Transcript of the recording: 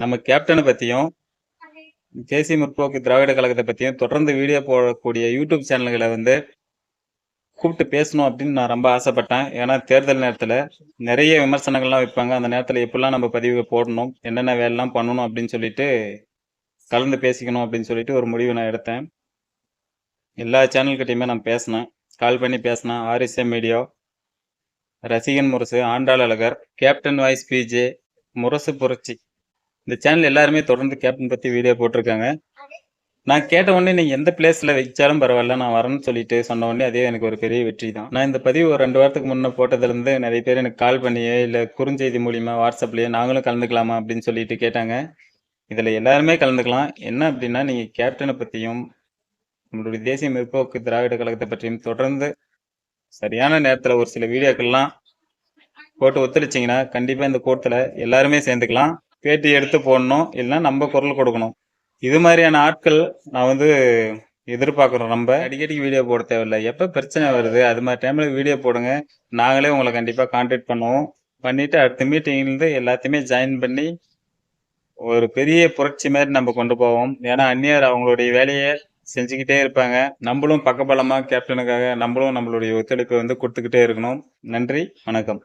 நம்ம கேப்டனை பற்றியும் தேசிய முற்போக்கு திராவிட கழகத்தை பற்றியும் தொடர்ந்து வீடியோ போடக்கூடிய யூடியூப் சேனல்களை வந்து கூப்பிட்டு பேசணும் அப்படின்னு நான் ரொம்ப ஆசைப்பட்டேன். ஏன்னா தேர்தல் நேரத்தில் நிறைய விமர்சனங்கள்லாம் வைப்பாங்க. அந்த நேரத்தில் எப்படிலாம் நம்ம பதிவு போடணும் என்னென்ன வேலைலாம் பண்ணணும் அப்படின்னு சொல்லிட்டு கலந்து பேசிக்கணும் அப்படின்னு சொல்லிட்டு ஒரு முடிவு நான் எடுத்தேன். எல்லா சேனல்கிட்டையுமே நான் பேசினேன். கால் பண்ணி பேசினேன். ஆர்எஸ்எம் மீடியா ரசிகன் முரசு Andal Azhagar captain voice PJ முரசு புரட்சி. இந்த சேனல் எல்லாருமே தொடர்ந்து கேப்டன் பற்றி வீடியோ போட்டிருக்காங்க. நான் கேட்ட உடனே நீங்கள் எந்த பிளேஸில் வச்சாலும் பரவாயில்ல நான் வரேன்னு சொல்லிட்டு சொன்ன உடனே அதே எனக்கு ஒரு பெரிய வெற்றி தான். நான் இந்த பதிவு ஒரு ரெண்டு வாரத்துக்கு முன்னே போட்டதுலேருந்து நிறைய பேர் எனக்கு கால் பண்ணியே இல்லை குறுஞ்செய்தி மூலியமா வாட்ஸ்அப்லேயே நாங்களும் கலந்துக்கலாமா அப்படின்னு சொல்லிட்டு கேட்டாங்க. இதில் எல்லாருமே கலந்துக்கலாம். என்ன அப்படின்னா நீங்கள் கேப்டனை பற்றியும் நம்மளுடைய தேசிய முற்போக்கு திராவிட கழகத்தை பற்றியும் தொடர்ந்து சரியான நேரத்தில் ஒரு சில வீடியோக்கள்லாம் போட்டு ஒத்துழைச்சிங்கன்னா கண்டிப்பாக இந்த கூட்டத்தில் எல்லாருமே சேர்ந்துக்கலாம். பேட்டி எடுத்து போடணும். இல்லைன்னா நம்ம குரல் கொடுக்கணும். இது மாதிரியான ஆட்கள் நான் வந்து எதிர்பார்க்குறோம் நம்ம. அடிக்கடி வீடியோ போட தேவையில்லை. எப்போ பிரச்சனை வருது அது மாதிரி டைமில் வீடியோ போடுங்க. நாங்களே உங்களை கண்டிப்பாக கான்டாக்ட் பண்ணுவோம். பண்ணிவிட்டு அடுத்த மீட்டிங்லேருந்து எல்லாத்தையுமே ஜாயின் பண்ணி ஒரு பெரிய புரட்சி மாதிரி நம்ம கொண்டு போவோம். ஏன்னா அந்நியர் அவங்களுடைய வேலையை செஞ்சுக்கிட்டே இருப்பாங்க. நம்மளும் பக்கபலமாக கேப்டனுக்காக நம்மளும் நம்மளுடைய ஒத்துழைப்பை வந்து கொடுத்துக்கிட்டே இருக்கணும். நன்றி வணக்கம்.